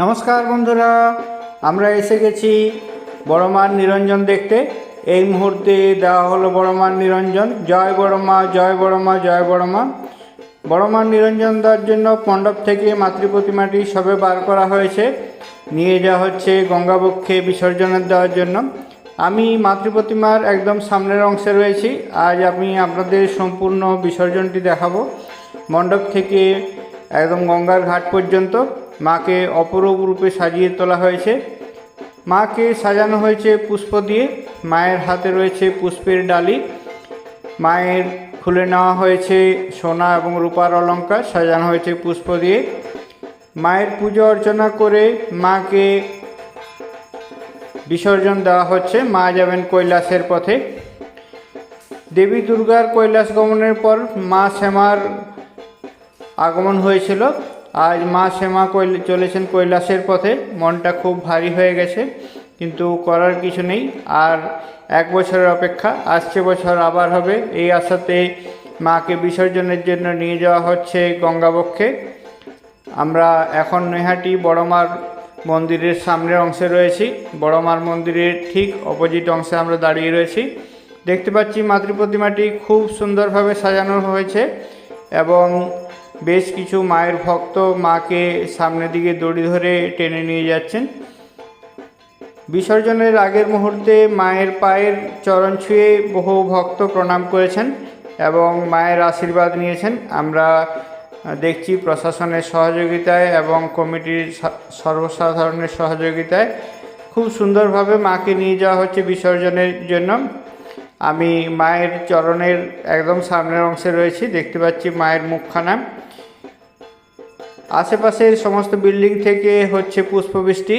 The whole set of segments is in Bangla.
নমস্কার বন্ধুরা, আমরা এসে গেছি বড় মার নিরঞ্জন দেখতে। এই মুহূর্তে দেওয়া হলো বড় মার নিরঞ্জন। জয় বড় মা জয় বড় মা জয় বড় মা বড় মার নিরঞ্জন দেওয়ার জন্য মণ্ডপ থেকে মাতৃ প্রতিমাটি সবে বার করা হয়েছে। নিয়ে যাওয়া হচ্ছে গঙ্গাবক্ষে বিসর্জনের দেওয়ার জন্য। আমি মাতৃ প্রতিমার একদম সামনের অংশে রয়েছি। আজ আমি আপনাদের সম্পূর্ণ বিসর্জনটি দেখাবো। মণ্ডপ থেকে একদম গঙ্গার ঘাট পর্যন্ত। মাকে অপরূপ রূপে সাজিয়ে তোলা হয়েছে। মাকে সাজানো হয়েছে পুষ্প দিয়ে। মায়ের হাতে রয়েছে পুষ্পের ডালি। মায়ের খুলে নেওয়া হয়েছে সোনা এবং রূপার অলঙ্কার সাজানো হয়েছে পুষ্প দিয়ে। মায়ের পুজো অর্চনা করে মাকে বিসর্জন দেওয়া হচ্ছে। মা যাবেন কৈলাসের পথে। দেবী দুর্গার কৈলাস গমনের পর মা শ্যামার আগমন হয়েছিল। আজ মা শ্যামা চলেছেন কৈলাসের পথে। মনটা খুব ভারী হয়ে গেছে, কিন্তু করার কিছু নেই। আর এক বছরের অপেক্ষা, আসছে বছর আবার হবে। এই আশাতে মাকে বিসর্জনের জন্য নিয়ে যাওয়া হচ্ছে গঙ্গাবক্ষে। আমরা এখন নৈহাটি বড়মার মন্দিরের সামনের অংশে রয়েছি। বড়মার মন্দিরের ঠিক অপোজিট অংশে আমরা দাঁড়িয়ে রয়েছি। দেখতে পাচ্ছি মাতৃ প্রতিমাটি খুব সুন্দরভাবে সাজানো হয়েছে এবং বেশ কিছু মায়ের ভক্ত মাকে সামনের দিকে দড়ি ধরে টেনে নিয়ে যাচ্ছেন। বিসর্জনের আগের মুহূর্তে মায়ের পায়ের চরণ ছুঁয়ে বহু ভক্ত প্রণাম করেছেন এবং মায়ের আশীর্বাদ নিয়েছেন। আমরা দেখছি প্রশাসনের সহযোগিতায় এবং কমিটির সর্বসাধারণের সহযোগিতায় খুব সুন্দরভাবে মাকে নিয়ে যাওয়া হচ্ছে বিসর্জনের জন্য। আমি মায়ের চরণের একদম সামনের অংশে রয়েছি, দেখতে পাচ্ছি মায়ের মুখখানা। আশেপাশের সমস্ত বিল্ডিং থেকে হচ্ছে পুষ্পবৃষ্টি,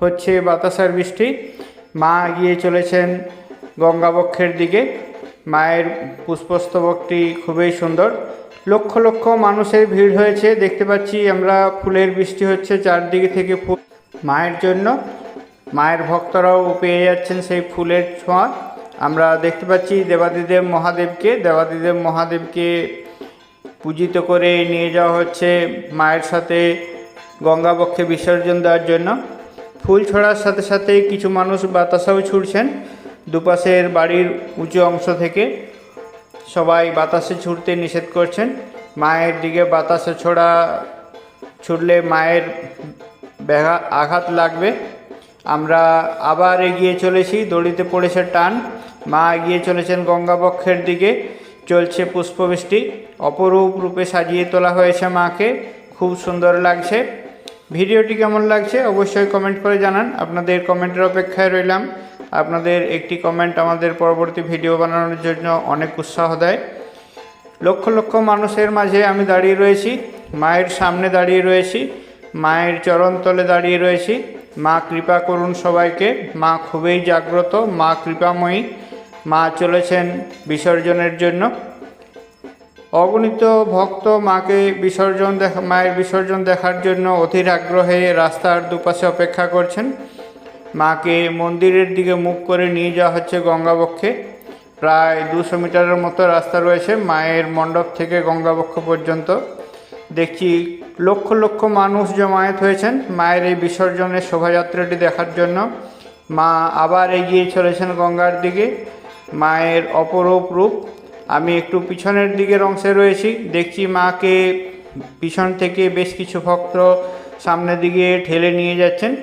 হচ্ছে বাতাসার বৃষ্টি। মা এগিয়ে চলেছেন গঙ্গাবক্ষের দিকে। মায়ের পুষ্পস্তবকটি খুবই সুন্দর। লক্ষ লক্ষ মানুষের ভিড় হয়েছে। দেখতে পাচ্ছি আমরা ফুলের বৃষ্টি হচ্ছে চারদিকে থেকে ফুল মায়ের জন্য। মায়ের ভক্তরাও পেয়ে যাচ্ছেন সেই ফুলের ছোঁয়া। আমরা দেখতে পাচ্ছি দেবাদিদেব মহাদেবকে। দেবাদিদেব মহাদেবকে পূজিত করে নিয়ে যাওয়া হচ্ছে মায়ের সাথে গঙ্গাবক্ষে বিসর্জন দেওয়ার জন্য। ফুল ছড়ার সাথে সাথে কিছু মানুষ বাতাসাও ছুটছেন। দুপাশের বাড়ির উঁচু অংশ থেকে সবাই বাতাসে ছুটতে নিষেধ করছেন। মায়ের দিকে বাতাসে ছোড়া ছুটলে মায়ের ব্যাঘা আঘাত লাগবে। আমরা আবার এগিয়ে চলেছি, দড়িতে পড়েছে টান। মা এগিয়ে চলেছেন গঙ্গাবক্ষের দিকে। চলছে পুষ্পবৃষ্টি অপরূপ রূপে সাজিয়ে তোলা হয়েছে মাকে। খুব সুন্দর লাগছে। ভিডিওটি কেমন লাগছে অবশ্যই কমেন্ট করে জানান। আপনাদের কমেন্টের অপেক্ষায় রইলাম। আপনাদের একটি কমেন্ট আমাদের পরবর্তী ভিডিও বানানোর জন্য অনেক উৎসাহ দেয়। লক্ষ লক্ষ মানুষের মাঝে আমি দাঁড়িয়ে রয়েছি। মায়ের সামনে দাঁড়িয়ে রয়েছি। মায়ের চরণতলে দাঁড়িয়ে রয়েছি। মা কৃপা করুন সবাইকে। মা খুবই জাগ্রত। মা কৃপাময়ী। মা চলেছেন বিসর্জনের জন্য। অগণিত ভক্ত মাকে বিসর্জন দেখা, মায়ের বিসর্জন দেখার জন্য অধীর আগ্রহে রাস্তার দুপাশে অপেক্ষা করছেন। মাকে মন্দিরের দিকে মুখ করে নিয়ে যাওয়া হচ্ছে গঙ্গাবক্ষে। প্রায় দুশো মিটারের মতো রাস্তা রয়েছে মায়ের মণ্ডপ থেকে গঙ্গাবক্ষ পর্যন্ত। দেখছি লক্ষ লক্ষ মানুষ জমায়েত হয়েছেন মায়ের এই বিসর্জনের শোভাযাত্রাটি দেখার জন্য। মা আবার এগিয়ে চলেছেন গঙ্গার দিকে। মায়ের অপরূপ রূপ। আমি একটু পিছনের দিকের অংশে রয়েছি। দেখছি মাকে পিছন থেকে বেশ কিছু ভক্ত সামনের দিকে ঠেলে নিয়ে যাচ্ছেন।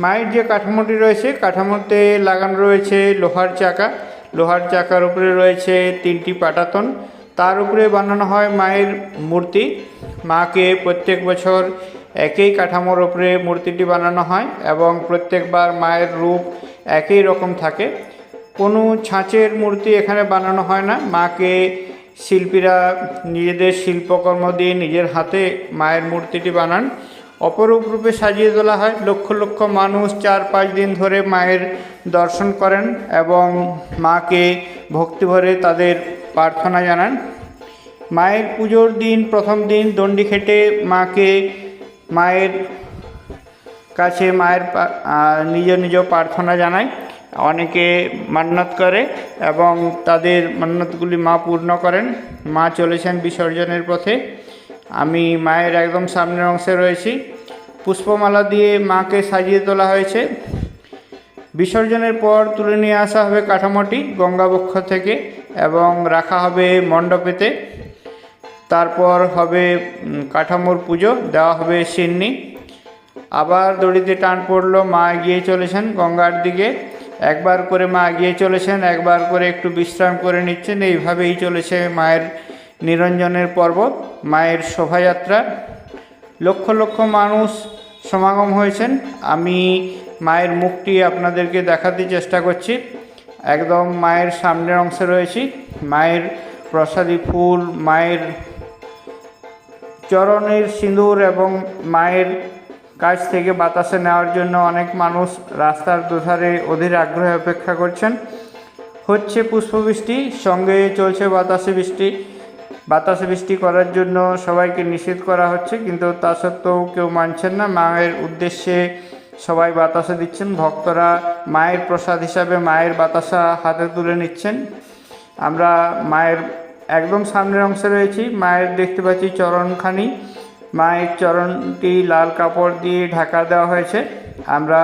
মায়ের যে কাঠামোটি রয়েছে, কাঠামোতে লাগানো রয়েছে লোহার চাকা। লোহার চাকার উপরে রয়েছে তিনটি পাটাতন। তার উপরে বানানো হয় মায়ের মূর্তি। মাকে প্রত্যেক বছর একই কাঠামোর উপরে মূর্তিটি বানানো হয় এবং প্রত্যেকবার মায়ের রূপ একই রকম থাকে। কোনো ছাঁচের মূর্তি এখানে বানানো হয় না। মাকে শিল্পীরা নিজেদের শিল্পকর্ম দিয়ে নিজের হাতে মায়ের মূর্তিটি বানান। অপরূপ রূপে সাজিয়ে তোলা হয়। লক্ষ লক্ষ মানুষ চার পাঁচ দিন ধরে মায়ের দর্শন করেন এবং মাকে ভক্তিভরে তাদের প্রার্থনা জানান। মায়ের পুজোর দিন, প্রথম দিন দণ্ডি খেটে মাকে মায়ের কাছে মায়ের নিজ নিজ প্রার্থনা জানায়। অনেকে মান্নত করে এবং তাদের মান্নতগুলি মা পূর্ণ করেন। মা চলেছেন বিসর্জনের পথে। আমি মায়ের একদম সামনের অংশে রয়েছি। পুষ্পমালা দিয়ে মাকে সাজিয়ে তোলা হয়েছে। বিসর্জনের পর তুলে নিয়ে আসা হবে কাঠামোটি গঙ্গাবক্ষ থেকে এবং রাখা হবে মণ্ডপেতে। তারপর হবে কাঠামোর পুজো, দেওয়া হবে সিন্নি। আবার দড়িতে টান পড়ল, মা এগিয়ে চলেছেন গঙ্গার দিকে। একবার করে মা এগিয়ে চলেছেন, একবার করে একটু বিশ্রাম করে নিচ্ছেন, এইভাবেই চলেছে মায়ের নিরঞ্জনের পর্ব মায়ের শোভাযাত্রা। লক্ষ লক্ষ মানুষ সমাগম হয়েছেন। আমি মায়ের মুখটি আপনাদেরকে দেখাতে চেষ্টা করছি। একদম মায়ের সামনের অংশে রয়েছি। মায়ের প্রসাদী ফুল, মায়ের চরণের সিঁদুর এবং মায়ের কাছ থেকে বাতাসে নেওয়ার জন্য অনেক মানুষ রাস্তার দুধারে অধীর আগ্রহে অপেক্ষা করছেন। হচ্ছে পুষ্পবৃষ্টি, সঙ্গে চলছে বাতাসে বৃষ্টি। বাতাসে বৃষ্টি করার জন্য সবাইকে নিষেধ করা হচ্ছে, কিন্তু তা সত্ত্বেও কেউ মানছেন না। মায়ের উদ্দেশ্যে সবাই বাতাসা দিচ্ছেন। ভক্তরা মায়ের প্রসাদ হিসাবে মায়ের বাতাসা হাতে তুলে নিচ্ছেন। আমরা মায়ের একদম সামনের অংশে রয়েছি। মায়ের দেখতে পাচ্ছি চরণখানি। মায়ের চরণটি লাল কাপড় দিয়ে ঢাকা দেওয়া হয়েছে। আমরা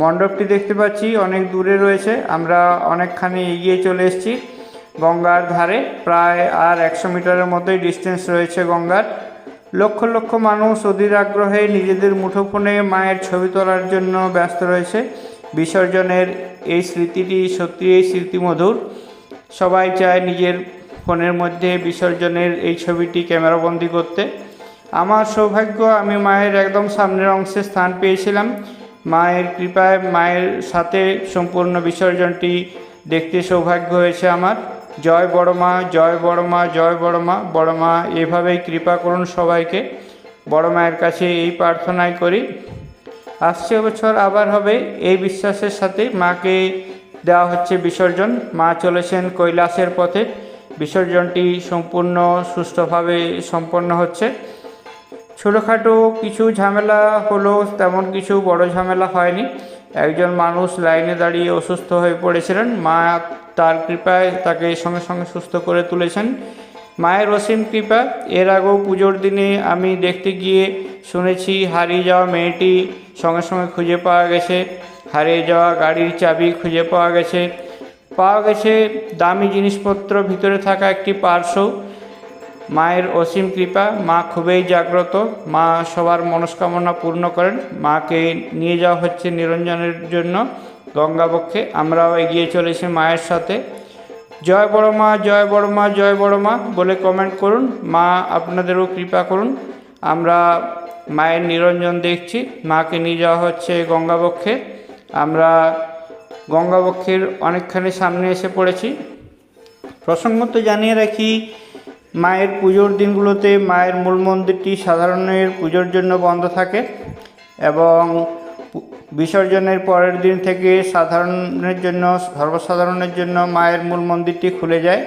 মণ্ডপটি দেখতে পাচ্ছি, অনেক দূরে রয়েছে। আমরা অনেকখানি এগিয়ে চলে এসেছি গঙ্গার ধারে। প্রায় আর একশো মিটারের মতোই ডিস্টেন্স রয়েছে গঙ্গার। লক্ষ লক্ষ মানুষ অধীর আগ্রহে নিজেদের মুঠোফোনে মায়ের ছবি তোলার জন্য ব্যস্ত রয়েছে। বিসর্জনের এই স্মৃতিটি সত্যিই স্মৃতিমধুর। সবাই চায় নিজের ফোনের মধ্যে বিসর্জনের এই ছবিটি ক্যামেরাবন্দি করতে। আমার সৌভাগ্য, আমি মায়ের একদম সামনের অংশে স্থান পেয়েছিলাম। মায়ের কৃপায়, মায়ের সাথে সম্পূর্ণ বিসর্জনটি দেখতে সৌভাগ্য হয়েছে আমার। জয় বড় মা, জয় বড় মা, জয় বড় মা বড় মা, এভাবেই কৃপা করুন সবাইকে। বড় মায়ের কাছে এই প্রার্থনাই করি। আসছে বছর আবার হবে, এই বিশ্বাসের সাথে মাকে দেওয়া হচ্ছে বিসর্জন। মা চলেছেন কৈলাসের পথে। বিসর্জনটি সম্পূর্ণ সুষ্ঠুভাবে সম্পন্ন হচ্ছে। ছোটোখাটো কিছু ঝামেলা হলো তেমন কিছু বড় ঝামেলা হয়নি। একজন মানুষ লাইনে দাঁড়িয়ে অসুস্থ হয়ে পড়েছিলেন। মা তার কৃপায় তাকে সঙ্গে সঙ্গে সুস্থ করে তুলেছেন। মায়ের অসীম কৃপা। এর আগেও পুজোর দিনে আমি দেখতে গিয়ে শুনেছি, হারিয়ে যাওয়া মেয়েটি সঙ্গে সঙ্গে খুঁজে পাওয়া গেছে। হারিয়ে যাওয়া গাড়ির চাবি খুঁজে পাওয়া গেছে। পাওয়া গেছে দামি জিনিসপত্র, ভিতরে থাকা একটি পার্শ্ব। মায়ের অসীম কৃপা, মা খুবই জাগ্রত, মা সবার মনস্কামনা পূর্ণ করেন, মাকে নিয়ে যাওয়া হচ্ছে নিরঞ্জনের জন্য গঙ্গাবক্ষে। আমরাও এগিয়ে চলেছি মায়ের সাথে। জয় বড় মা, জয় বড় মা, জয় বড় মা বলে কমেন্ট করুন। মা, আপনাদেরও কৃপা করুন। আমরা মায়ের নিরঞ্জন দেখছি, মাকে নিয়ে যাওয়া হচ্ছে গঙ্গাবক্ষে। আমরা গঙ্গাবক্ষের অনেকখানি সামনে এসে পড়েছি। প্রসঙ্গত জানিয়ে রাখি মায়ের পুজোর দিনগুলোতে মায়ের মূল মন্দিরটি সাধারণের পুজোর জন্য বন্ধ থাকে এবং বিসর্জনের পরের দিন থেকে সাধারণের জন্য, সর্বসাধারণের জন্য মায়ের মূল মন্দিরটি খুলে যায়।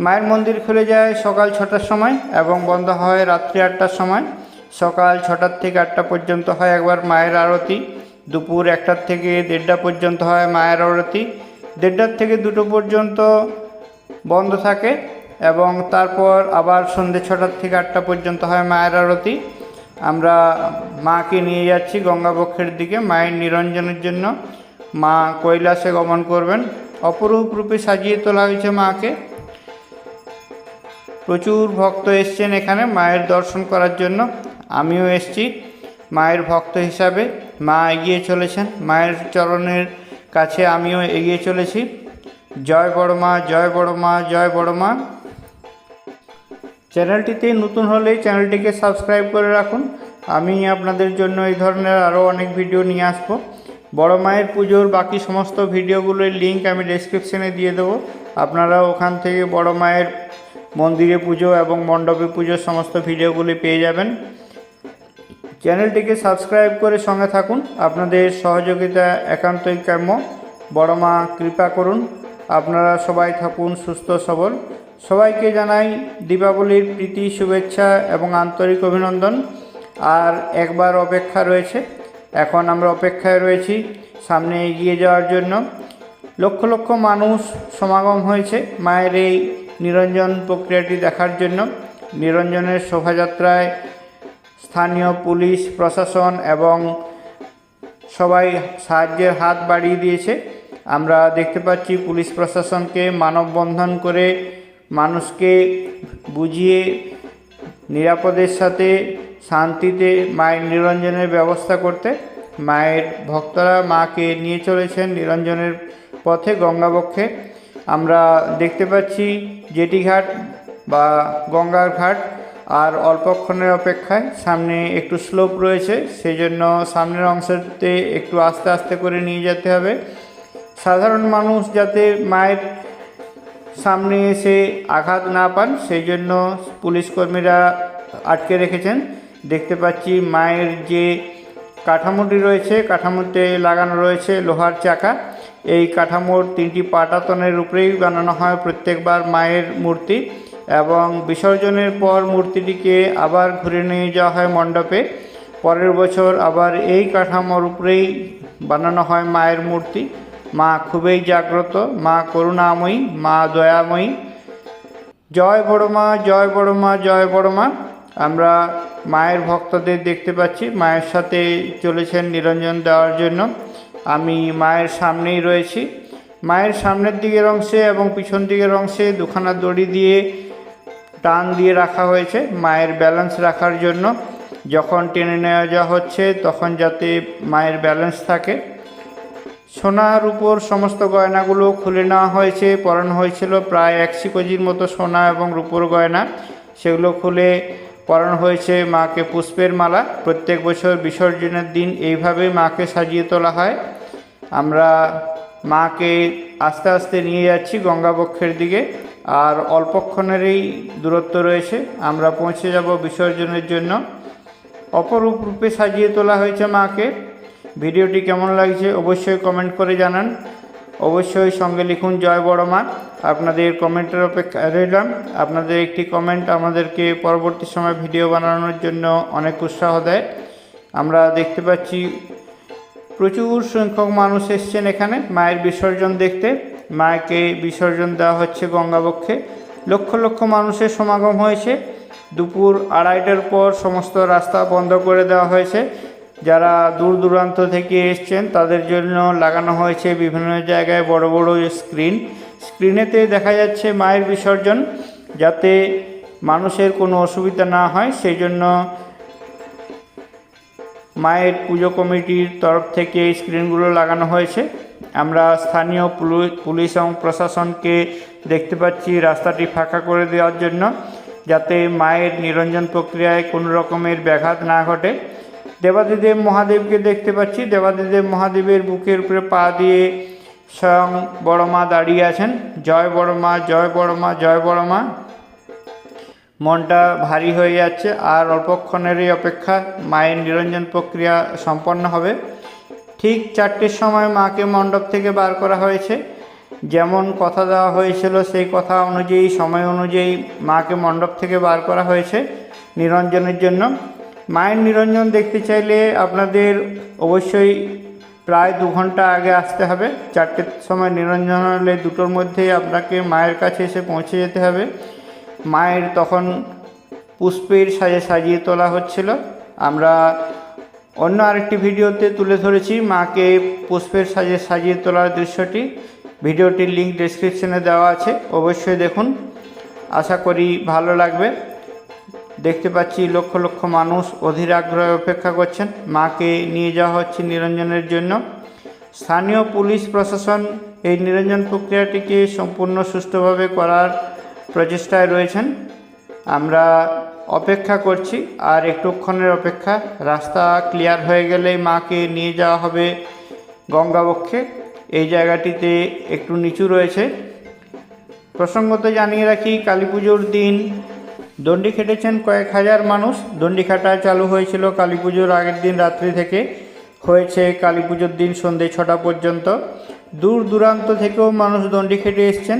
মায়ের মন্দির খুলে যায় সকাল ছটার সময় এবং বন্ধ হয় রাত্রি আটটার সময়। সকাল ছটার থেকে আটটা পর্যন্ত হয় একবার মায়ের আরতি। দুপুর একটার থেকে দেড়টা পর্যন্ত হয় মায়ের আরতি। দেড়টার থেকে দুটো পর্যন্ত বন্ধ থাকে। এবং তারপর আবার সন্ধ্যে ছটার থেকে আটটা পর্যন্ত হয় মায়ের আরতি। আমরা মাকে নিয়ে যাচ্ছি গঙ্গাবক্ষের দিকে, মায়ের নিরঞ্জনের জন্য। মা কৈলাসে গমন করবেন। অপরূপ রূপে সাজিয়ে তোলা হয়েছে মাকে। প্রচুর ভক্ত এসছেন এখানে মায়ের দর্শন করার জন্য। আমিও এসছি মায়ের ভক্ত হিসাবে। মা এগিয়ে চলেছেন। মায়ের চরণের কাছে আমিও এগিয়ে চলেছি। জয় বড় মা, জয় বড় মা, জয় বড় মা। চ্যানেলটিতে নতুন হলে চ্যানেলটিকে সাবস্ক্রাইব করে রাখুন। আমি আপনাদের জন্য এই ধরনের আরও অনেক ভিডিও নিয়ে আসব। বড় মায়ের পুজোর বাকি সমস্ত ভিডিওগুলোর লিঙ্ক আমি ডেসক্রিপশনে দিয়ে দেবো। আপনারা ওখান থেকে বড় মায়ের মন্দিরে পুজো এবং মণ্ডপে পুজোর সমস্ত ভিডিওগুলি পেয়ে যাবেন। চ্যানেলটিকে সাবস্ক্রাইব করে সঙ্গে থাকুন। আপনাদের সহযোগিতা একান্তই কাম্য। বড় মা, কৃপা করুন। আপনারা সবাই থাকুন সুস্থ সবল। সবাইকে জানাই দীপাবলির প্রীতি, শুভেচ্ছা এবং আন্তরিক অভিনন্দন। আর একবার অপেক্ষা রয়েছে। এখন আমরা অপেক্ষায় রয়েছি সামনে এগিয়ে যাওয়ার জন্য। লক্ষ লক্ষ মানুষ সমাগম হয়েছে মায়ের এই নিরঞ্জন প্রক্রিয়াটি দেখার জন্য। নিরঞ্জনের শোভাযাত্রায় স্থানীয় পুলিশ, প্রশাসন এবং সবাই সাহায্যের হাত বাড়িয়ে দিয়েছে। আমরা দেখতে পাচ্ছি পুলিশ প্রশাসনকে মানববন্ধন করে মানুষকে বুঝিয়ে নিরাপদের সাথে শান্তিতে মায়ের নিরঞ্জনের ব্যবস্থা করতে মায়ের ভক্তরা মাকে নিয়ে চলেছেন নিরঞ্জনের পথে, গঙ্গাবক্ষে। আমরা দেখতে পাচ্ছি জেটিঘাট বা গঙ্গার ঘাট আর অল্পক্ষণের অপেক্ষায়। সামনে একটু স্লোপ রয়েছে সেই জন্য সামনের অংশতে একটু আস্তে আস্তে করে নিয়ে যেতে হবে। সাধারণ মানুষ যাতে মায়ের সামনে এসে আঘাত না পান, সেই জন্য পুলিশ কর্মীরা আটকে রেখেছেন। দেখতে পাচ্ছি মায়ের যে কাঠামোটি রয়েছে, কাঠামোতে লাগানো রয়েছে লোহার চাকা। এই কাঠামোর তিনটি পাটাতনের উপরেই বানানো হয় প্রত্যেকবার মায়ের মূর্তি এবং বিসর্জনের পর মূর্তিটিকে আবার ঘুরে নিয়ে যাওয়া হয় মণ্ডপে। পরের বছর আবার এই কাঠামোর উপরেই বানানো হয় মায়ের মূর্তি। মা খুবই জাগ্রত, মা করুণাময়ী, মা দয়াময়ী। জয় বড় মা, জয় বড় মা, জয় বড় মা। আমরা মায়ের ভক্তদের দেখতে পাচ্ছি, মায়ের সাথে চলেছেন নিরঞ্জন দেওয়ার জন্য। আমি মায়ের সামনেই রয়েছি। মায়ের সামনের দিকের অংশে এবং পিছন দিকের অংশে দুখানা দড়ি দিয়ে টান দিয়ে রাখা হয়েছে, মায়ের ব্যালেন্স রাখার জন্য। যখন টেনে নেওয়া যাওয়া হচ্ছে, তখন যাতে মায়ের ব্যালেন্স থাকে। সোনার উপর সমস্ত গয়নাগুলো খুলে নেওয়া হয়েছে, পরানো হয়েছিল প্রায় একশো কেজির মতো সোনা এবং রূপোর গয়না। সেগুলো খুলে পরানো হয়েছে মাকে পুষ্পের মালা। প্রত্যেক বছর বিসর্জনের দিন এইভাবে মাকে সাজিয়ে তোলা হয়। আমরা মাকে আস্তে আস্তে নিয়ে যাচ্ছি গঙ্গাবক্ষের দিকে। আর অল্পক্ষণেরই দূরত্ব রয়েছে। আমরা পৌঁছে যাব বিসর্জনের জন্য। অপরূপ রূপে সাজিয়ে তোলা হয়েছে মাকে। ভিডিওটি কেমন লাগছে অবশ্যই কমেন্ট করে জানান। অবশ্যই সঙ্গে লিখুন, জয় বড় মা। আপনাদের কমেন্টের অপেক্ষা রইলাম। আপনাদের একটি কমেন্ট আমাদেরকে পরবর্তী সময় ভিডিও বানানোর জন্য অনেক উৎসাহ দেয়। আমরা দেখতে পাচ্ছি, প্রচুর সংখ্যক মানুষ এসছেন এখানে মায়ের বিসর্জন দেখতে। মাকে বিসর্জন দেওয়া হচ্ছে গঙ্গাবক্ষে। লক্ষ লক্ষ মানুষের সমাগম হয়েছে। দুপুর আড়াইটার পর সমস্ত রাস্তা বন্ধ করে দেওয়া হয়েছে। যারা দূর দূরান্ত থেকে এসছেন, তাদের জন্য লাগানো হয়েছে বিভিন্ন জায়গায় বড় বড় স্ক্রিন। স্ক্রিনেতে দেখা যাচ্ছে মায়ের বিসর্জন, যাতে মানুষের কোনো অসুবিধা না হয়। সেই জন্য মায়ের পুজো কমিটির তরফ থেকে এই স্ক্রিনগুলো লাগানো হয়েছে। আমরা স্থানীয় পুলু- পুলিশ এবং প্রশাসনকে দেখতে পাচ্ছি রাস্তাটি ফাঁকা করে দেওয়ার জন্য, যাতে মায়ের নিরঞ্জন প্রক্রিয়ায় কোনো রকমের ব্যাঘাত না ঘটে। দেবাদিদেব মহাদেবকে দেখতে পাচ্ছি। দেবাদিদেব মহাদেবের বুকের উপরে পা দিয়ে স্বয়ং বড় মা দাঁড়িয়ে আছেন। জয় বড় মা জয় বড় মা জয় বড় মা মনটা ভারী হয়ে যাচ্ছে। আর অল্পক্ষণেরই অপেক্ষা মায়ের নিরঞ্জন প্রক্রিয়া সম্পন্ন হবে। ঠিক চারটের সময় মাকে মণ্ডপ থেকে বার করা হয়েছে। যেমন কথা দেওয়া হয়েছিল, সেই কথা অনুযায়ী, সময় অনুযায়ী মাকে মণ্ডপ থেকে বার করা হয়েছে নিরঞ্জনের জন্য। মায়ের নিরঞ্জন দেখতে চাইলে আপনাদের অবশ্যই প্রায় দু ঘণ্টা আগে আসতে হবে। চারটের সময় নিরঞ্জন হলে দুটোর মধ্যেই আপনাকে মায়ের কাছে এসে পৌঁছে যেতে হবে। মায়ের তখন পুষ্পের সাজে সাজিয়ে তোলা হচ্ছিল। আমরা অন্য আরেকটি ভিডিওতে তুলে ধরেছি মাকে পুষ্পের সাজে সাজিয়ে তোলার দৃশ্যটি। ভিডিওটির লিঙ্ক ডেসক্রিপশনে দেওয়া আছে। অবশ্যই দেখুন। আশা করি ভালো লাগবে। দেখতে পাচ্ছি লক্ষ লক্ষ মানুষ অধীর আগ্রহে অপেক্ষা করছেন। মাকে নিয়ে যাওয়া হচ্ছে নিরঞ্জনের জন্য। স্থানীয় পুলিশ প্রশাসন এই নিরঞ্জন প্রক্রিয়াটিকে সম্পূর্ণ সুষ্ঠুভাবে করার প্রচেষ্টায় রয়েছেন। আমরা অপেক্ষা করছি, আর একটুক্ষণের অপেক্ষা। রাস্তা ক্লিয়ার হয়ে গেলে মাকে নিয়ে যাওয়া হবে গঙ্গাবক্ষে। এই জায়গাটিতে একটু নিচু রয়েছে। প্রসঙ্গত জানিয়ে রাখি, কালী পুজোর দিন দণ্ডি খেটেছেন কয়েক হাজার মানুষ। দণ্ডি খাটা চালু হয়েছিল কালী পুজোর আগের দিন রাত্রি থেকে। হয়েছে কালী পুজোর দিন সন্ধে ছটা পর্যন্ত। দূর দূরান্ত থেকেও মানুষ দণ্ডি খেটে এসছেন।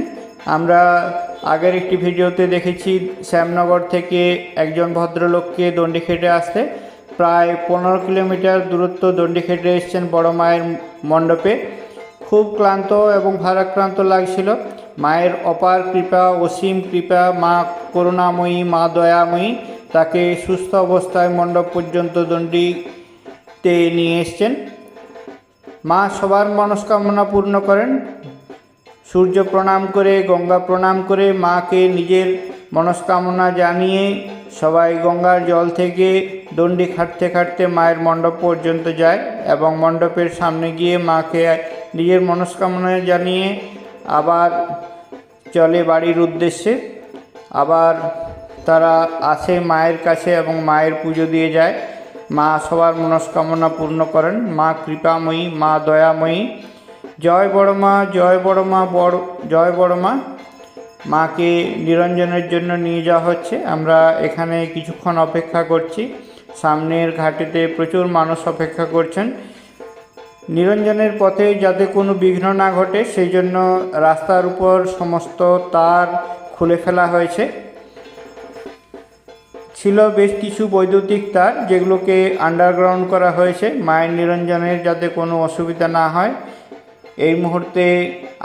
আমরা আগের একটি ভিডিওতে দেখেছি শ্যামনগর থেকে একজন ভদ্রলোককে দণ্ডি খেটে আসতে। প্রায় পনেরো কিলোমিটার দূরত্ব দণ্ডি খেটে এসছেন বড় মায়ের মণ্ডপে। খুব ক্লান্ত এবং ভারাক্রান্ত লাগছিল। মায়ের অপার কৃপা, অসীম কৃপা, মা করুণাময়ী, মা দয়াময়ী, তাকে সুস্থ অবস্থায় মণ্ডপ পর্যন্ত দণ্ডিতে নিয়ে এসছেন। মা সবার মনস্কামনা পূর্ণ করেন। সূর্য প্রণাম করে, গঙ্গা প্রণাম করে মাকে নিজের মনস্কামনা জানিয়ে সবাই গঙ্গার জল থেকে দণ্ডি খাটতে খাটতে মায়ের মণ্ডপ পর্যন্ত যায় এবং মণ্ডপের সামনে গিয়ে মাকে নিজের মনস্কামনা জানিয়ে আবার চলে বাড়ির উদ্দেশ্যে। আবার তারা আসে মায়ের কাছে এবং মায়ের পুজো দিয়ে যায়। মা সবার মনস্কামনা পূর্ণ করেন। মা কৃপাময়ী, মা দয়াময়ী। জয় বড় মা, জয় বড় মা, বড়, জয় বড় মা। মাকে নিরঞ্জনের জন্য নিয়ে যাওয়া হচ্ছে। আমরা এখানে কিছুক্ষণ অপেক্ষা করছি। সামনের ঘাটেতে প্রচুর মানুষ অপেক্ষা করছেন। নিরঞ্জনের পথে যাতে কোনো বিঘ্ন না ঘটে, সেই জন্য রাস্তার উপর সমস্ত তার খুলে ফেলা হয়েছে। ছিল বেশ কিছু বৈদ্যুতিক তার যেগুলোকে আন্ডারগ্রাউন্ড করা হয়েছে। মায়ের নিরঞ্জনের যাতে কোনো অসুবিধা না হয়, এই মুহূর্তে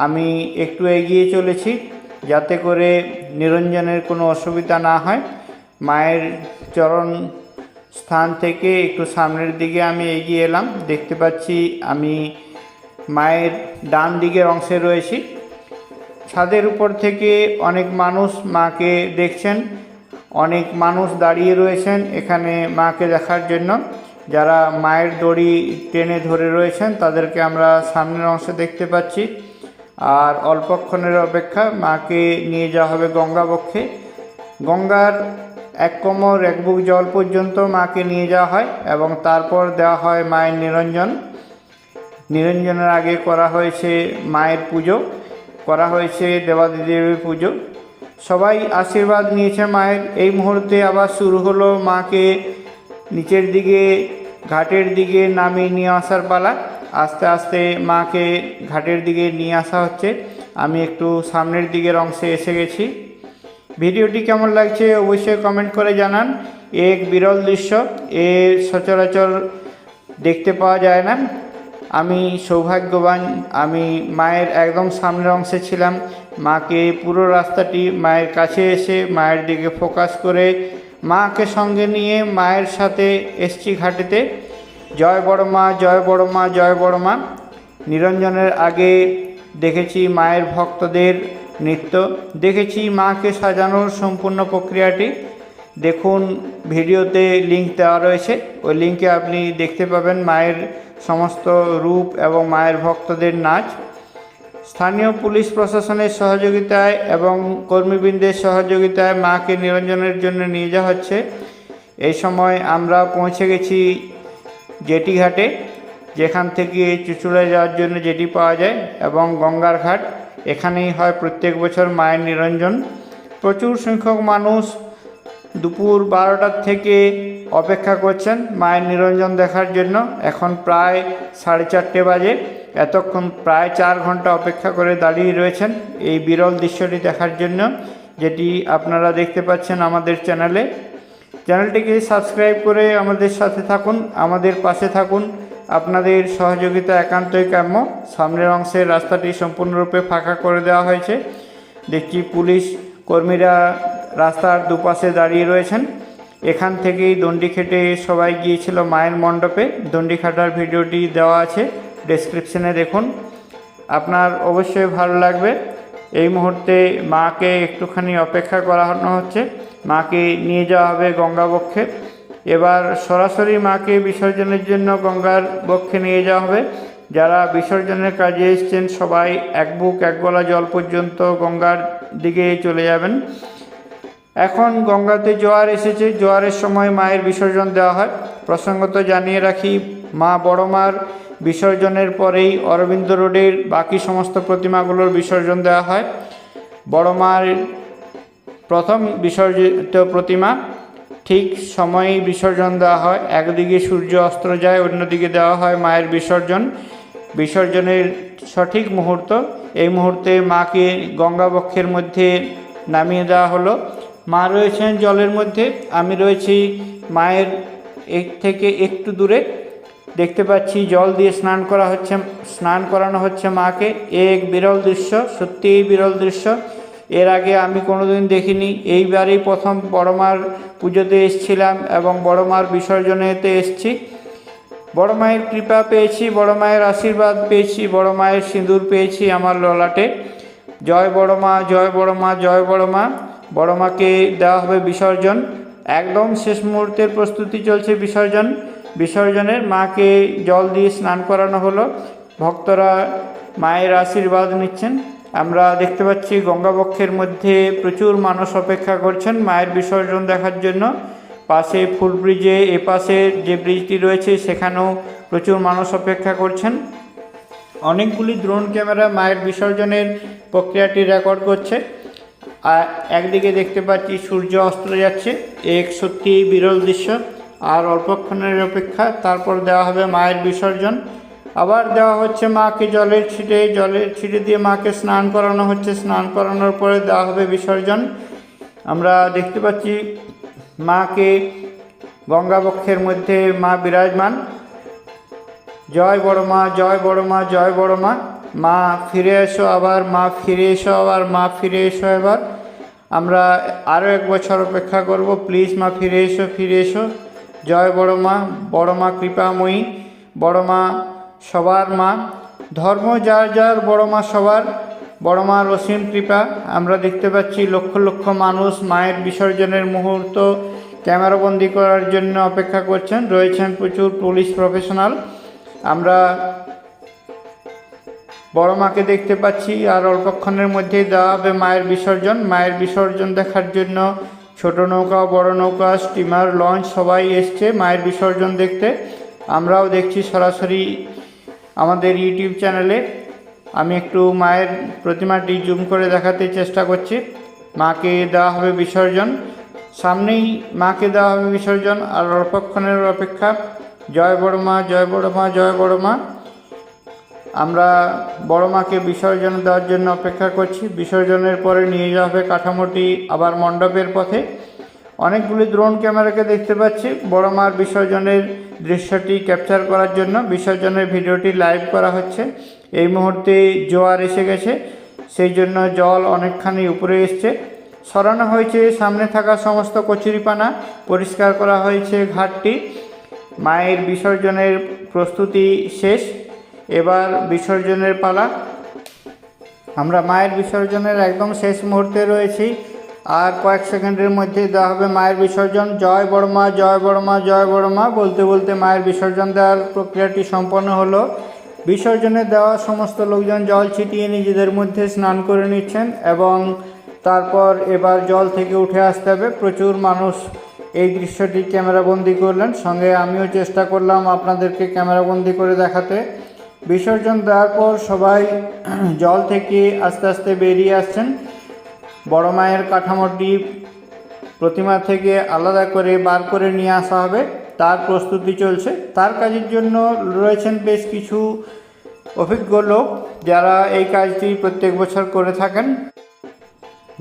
আমি একটু এগিয়ে চলেছি যাতে করে নিরঞ্জনের কোনো অসুবিধা না হয়। মায়ের চরণ স্থান থেকে একটু সামনের দিকে আমি এগিয়ে এলাম। দেখতে পাচ্ছি আমি মায়ের ডান দিকের অংশে রয়েছি। ছাদের উপর থেকে অনেক মানুষ মাকে দেখছেন। অনেক মানুষ দাঁড়িয়ে রয়েছেন এখানে মাকে দেখার জন্য। যারা মায়ের দড়ি টেনে ধরে রয়েছেন, তাদেরকে আমরা সামনের অংশে দেখতে পাচ্ছি। আর অল্পক্ষণের অপেক্ষা মাকে নিয়ে যাওয়া হবে গঙ্গা বক্ষে। গঙ্গার এক কোমর, এক বুক জল পর্যন্ত মাকে নিয়ে যাওয়া হয় এবং তারপর দেওয়া হয় মায়ের নিরঞ্জন। নিরঞ্জনের আগে করা হয়েছে মায়ের পুজো, করা হয়েছে দেবাদিদেবীর পুজো। সবাই আশীর্বাদ নিয়েছে মায়ের। এই মুহূর্তে আবার শুরু হলো মাকে নিচের দিকে, ঘাটের দিকে নামিয়ে নিয়ে আসার পালা। আস্তে আস্তে মাকে ঘাটের দিকে নিয়ে আসা হচ্ছে। আমি একটু সামনের দিকের অংশে এসে গেছি। ভিডিওটি কেমন লাগছে অবশ্যই কমেন্ট করে জানান। এক বিরল দৃশ্য, এ সচরাচর দেখতে পাওয়া যায় না। আমি সৌভাগ্যবান, আমি মায়ের একদম সামনের অংশে ছিলাম। মাকে পুরো রাস্তাটি মায়ের কাছে এসে মায়ের দিকে ফোকাস করে মাকে সঙ্গে নিয়ে মায়ের সাথে এসছি ঘাটেতে। জয় বড় মা, জয় বড় মা, জয় বড় মা। নিরঞ্জনের আগে দেখেছি মায়ের ভক্তদের নৃত্য। দেখেছি মাকে সাজানোর সম্পূর্ণ প্রক্রিয়াটি। দেখুন, ভিডিওতে লিংক দেওয়া রয়েছে। ওই লিঙ্কে আপনি দেখতে পাবেন মায়ের সমস্ত রূপ এবং মায়ের ভক্তদের নাচ। স্থানীয় পুলিশ প্রশাসনের সহযোগিতায় এবং কর্মীবৃন্দের সহযোগিতায় মাকে নিরঞ্জনের জন্য নিয়ে যাওয়া হচ্ছে। এই সময় আমরা পৌঁছে গেছি জেটি ঘাটে যেখান থেকে চুচুড়া যাওয়ার জন্য জেটি পাওয়া যায় এবং গঙ্গার ঘাট। এখানেই হয় প্রত্যেক বছর মায়ের নিরঞ্জন। প্রচুর সংখ্যক মানুষ দুপুর বারোটার থেকে অপেক্ষা করছেন মায়ের নিরঞ্জন দেখার জন্য। এখন প্রায় সাড়ে চারটে বাজে। এতক্ষণ প্রায় চার ঘণ্টা অপেক্ষা করে দাঁড়িয়ে রয়েছেন এই বিরল দৃশ্যটি দেখার জন্য, যেটি আপনারা দেখতে পাচ্ছেন আমাদের চ্যানেলে। চ্যানেলটিকে সাবস্ক্রাইব করে আমাদের সাথে থাকুন, আমাদের পাশে থাকুন। আপনাদের সহযোগিতা একান্তই কাম্য। সামনের অংশের রাস্তাটি সম্পূর্ণরূপে ফাঁকা করে দেওয়া হয়েছে। দেখছি পুলিশ কর্মীরা রাস্তার দুপাশে দাঁড়িয়ে রয়েছেন। এখান থেকেই দণ্ডি খেটে সবাই গিয়েছিল মায়ের মণ্ডপে। দণ্ডি খাটার ভিডিওটি দেওয়া আছে ডেসক্রিপশনে দেখুন। আপনার অবশ্যই ভালো লাগবে। এই মুহূর্তে মাকে একটুখানি অপেক্ষা করানো হচ্ছে। মাকে নিয়ে যাওয়া হবে গঙ্গা বক্ষে এবার সরাসরি মাকে বিসর্জনের জন্য গঙ্গার বক্ষে নিয়ে যাওয়া হবে। যারা বিসর্জনের কাজে এসছেন, সবাই এক বুক, এক গলা জল পর্যন্ত গঙ্গার দিকে চলে যাবেন। এখন গঙ্গাতে জোয়ার এসেছে। জোয়ারের সময় মায়ের বিসর্জন দেওয়া হয়। প্রসঙ্গত জানিয়ে রাখি, মা বড় মার বিসর্জনের পরেই অরবিন্দ রোডের বাকি সমস্ত প্রতিমাগুলোর বিসর্জন দেওয়া হয়। বড় মার প্রথম বিসর্জিত প্রতিমা ঠিক সময়েই বিসর্জন দেওয়া হয়। একদিকে সূর্য অস্ত্র যায়, অন্যদিকে দেওয়া হয় মায়ের বিসর্জন। বিসর্জনের সঠিক মুহূর্ত। এই মুহূর্তে মাকে গঙ্গাবক্ষের মধ্যে নামিয়ে দেওয়া হলো। মা রয়েছেন জলের মধ্যে। আমি রয়েছি মায়ের এক থেকে একটু দূরে। দেখতে পাচ্ছি জল দিয়ে স্নান করা হচ্ছে স্নান করানো হচ্ছে মাকে। এক বিরল দৃশ্য, সত্যিই বিরল দৃশ্য। এর আগে আমি কোনোদিন দেখিনি। এইবারই প্রথম বড় মার পুজোতে এসেছিলাম এবং বড় মার বিসর্জনেতে এসেছি। বড় মায়ের কৃপা পেয়েছি বড় মায়ের আশীর্বাদ পেয়েছি বড় মায়ের সিঁদুর পেয়েছি আমার ললাটে। জয় বড় মা জয় বড় মা জয় বড় মা বড় মাকে দেওয়া হবে বিসর্জন। একদম শেষ মুহূর্তের প্রস্তুতি চলছে বিসর্জন। বিসর্জনের মাকে জল দিয়ে স্নান করানো হলো। ভক্তরা মায়ের আশীর্বাদ নিচ্ছেন। আমরা দেখতে পাচ্ছি গঙ্গাবক্ষের মধ্যে প্রচুর মানুষ অপেক্ষা করছেন মায়ের বিসর্জন দেখার জন্য। পাশে ফুল ব্রিজে এপাশে যে ব্রিজটি রয়েছে, সেখানেও প্রচুর মানুষ অপেক্ষা করছেন। অনেকগুলি ড্রোন ক্যামেরা মায়ের বিসর্জনের প্রক্রিয়াটি রেকর্ড করছে। আর একদিকে দেখতে পাচ্ছি সূর্য অস্ত যাচ্ছে এক সত্যি বিরল দৃশ্য। আর অল্পক্ষণের অপেক্ষা, তারপর দেওয়া হবে মায়ের বিসর্জন। আবার দেওয়া হচ্ছে মাকে জলের ছিটে জলের ছিটে দিয়ে মাকে স্নান করানো হচ্ছে। স্নান করানোর পরে দেওয়া হবে বিসর্জন। আমরা দেখতে পাচ্ছি মাকে গঙ্গাবক্ষের মধ্যে মা বিরাজমান। জয় বড় মা, জয় বড় মা, জয় বড় মা। মা ফিরে এসো আবার, মা ফিরে এসো আবার, মা ফিরে এসো এবার। আমরা আরও এক বছর অপেক্ষা করব। প্লিজ মা ফিরে এসো ফিরে এসো। জয় বড় মা বড় মা কৃপাময়ী। বড় মা সবার মা, ধর্ম যার যার, বড় মা সবার, বড় মার অসীম কৃপা। আমরা দেখতে পাচ্ছি লক্ষ লক্ষ মানুষ মায়ের বিসর্জনের মুহূর্ত ক্যামেরাবন্দি করার জন্য অপেক্ষা করছেন। রয়েছেন প্রচুর পুলিশ প্রফেশনাল। আমরা বড় মাকে দেখতে পাচ্ছি আর অল্পক্ষণের মধ্যেই দেওয়া হবে মায়ের বিসর্জন। মায়ের বিসর্জন দেখার জন্য ছোট নৌকা, বড় নৌকা, স্টিমার, লঞ্চ সবাই এসছে মায়ের বিসর্জন দেখতে। আমরাও দেখছি সরাসরি আমাদের ইউটিউব চ্যানেলে আমি একটু মায়ের প্রতিমাটি জুম করে দেখাতে চেষ্টা করছি। মাকে দেওয়া হবে বিসর্জন। সামনেই মাকে দেওয়া হবে বিসর্জন। আর অল্পক্ষণের অপেক্ষা। জয় বড় মা, জয় বড় মা, জয় বড় মা। আমরা বড় মাকে বিসর্জন দেওয়ার জন্য অপেক্ষা করছি। বিসর্জনের পরে নিয়ে যাওয়া হবে কাঠামোটি আবার মণ্ডপের পথে। অনেকগুলি ড্রোন ক্যামেরাকে দেখতে পাচ্ছি। বড় মার বিসর্জনের দৃশ্যটি ক্যাপচার করার জন্য। বিসর্জনের ভিডিওটি লাইভ করা হচ্ছে। এই মুহূর্তে জোয়ার এসে গেছে। সেই জন্য জল অনেকখানি উপরে এসছে। সরানো হয়েছে সামনে থাকা সমস্ত কচুরিপানা। পরিষ্কার করা হয়েছে ঘাটটি। মায়ের বিসর্জনের প্রস্তুতি শেষ। এবার বিসর্জনের পালা। আমরা মায়ের বিসর্জনের একদম শেষ মুহূর্তে রয়েছি। আর কয়েক সেকেন্ডের মধ্যে দেওয়া হবে মায়ের বিসর্জন। জয় বড় মা, জয় বড় মা, জয় বড় মা বলতে বলতে মায়ের বিসর্জন দেওয়ার প্রক্রিয়াটি সম্পন্ন হলো। বিসর্জনে দেওয়া সমস্ত লোকজন জল ছিটিয়ে নিজেদের মধ্যে স্নান করে নিচ্ছেন এবং তারপর এবার জল থেকে উঠে আসতে হবে। প্রচুর মানুষ এই দৃশ্যটি ক্যামেরাবন্দি করলেন। সঙ্গে আমিও চেষ্টা করলাম আপনাদেরকে ক্যামেরাবন্দি করে দেখাতে। বিসর্জন দেওয়ার পর সবাই জল থেকে আস্তে আস্তে বেরিয়ে আসছেন। বড় মায়ের কাঠামোটি প্রতিমা থেকে আলাদা করে বার করে নিয়ে আসা হবে। তার প্রস্তুতি চলছে। তার কাজের জন্য রয়েছেন বেশ কিছু অভিজ্ঞ লোক যারা এই কাজটি প্রত্যেক বছর করে থাকেন।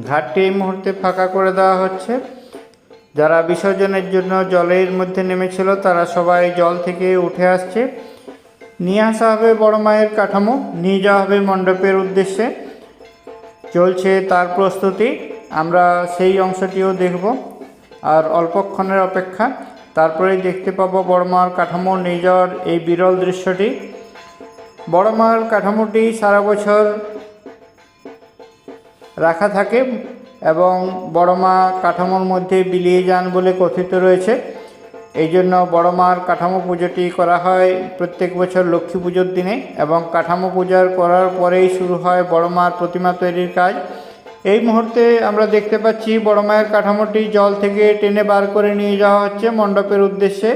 ঘাটটি এই মুহূর্তে ফাঁকা করে দেওয়া হচ্ছে। যারা বিসর্জনের জন্য জলের মধ্যে নেমেছিল, তারা সবাই জল থেকে উঠে আসছে। নিয়ে আসা হবে বড় মায়ের কাঠামো। নিয়ে যাওয়া হবে মণ্ডপের উদ্দেশ্যে। চলছে তার প্রস্তুতি। আমরা সেই অংশটিও দেখব। আর অল্পক্ষণের অপেক্ষা, তারপরেই দেখতে পাবো বড় মার কাঠামো নিয়ে এই বিরল দৃশ্যটি। বড় মার কাঠামোটি সারা বছর রাখা থাকে এবং বড় মা কাঠামোর মধ্যে বিলিয়ে যান বলে কথিত রয়েছে। এই জন্য বড় মার কাঠামো পুজোটি করা হয় প্রত্যেক বছর লক্ষ্মী পুজোর দিনে এবং কাঠামো পূজার করার পরেই শুরু হয় বড় মার প্রতিমা তৈরির কাজ। এই মুহূর্তে আমরা দেখতে পাচ্ছি বড় মায়ের কাঠামোটি জল থেকে টেনে বার করে নিয়ে যাওয়া হচ্ছে মণ্ডপের উদ্দেশ্যে।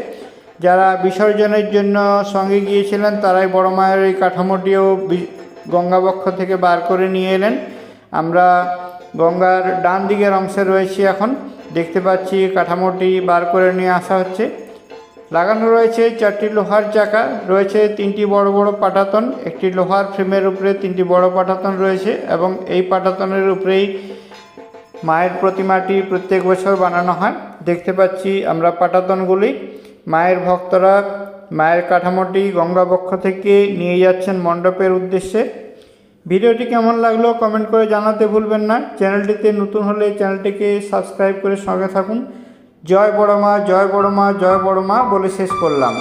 যারা বিসর্জনের জন্য সঙ্গে গিয়েছিলেন, তারাই বড় মায়ের এই কাঠামোটিও গঙ্গাবক্ষ থেকে বার করে নিয়ে এলেন। আমরা গঙ্গার ডান দিকের অংশে রয়েছি এখন। দেখতে পাচ্ছি, কাঠামোটি বার করে নিয়ে আসা হচ্ছে। লাগানো রয়েছে চারটি লোহার চাকা, রয়েছে তিনটি বড় বড় পাটাতন, একটি লোহার ফ্রেমের উপরে তিনটি বড় পাটাতন রয়েছে এবং এই পাটাতনের উপরেই মায়ের প্রতিমাটি প্রত্যেক বছর বানানো হয়। দেখতে পাচ্ছি আমরা পাটাতনগুলি। মায়ের ভক্তরা মায়ের কাঠামোটি গঙ্গাবক্ষ থেকে নিয়ে যাচ্ছেন মণ্ডপের উদ্দেশ্যে। ভিডিওটি কেমন লাগল কমেন্ট করে জানাতে ভুলবেন না। চ্যানেলটিতে নতুন হলে চ্যানেলটিকে সাবস্ক্রাইব করে সঙ্গে থাকুন। জয় বড়মা জয় বড়মা জয় বড়মা বলে শেষ করলাম।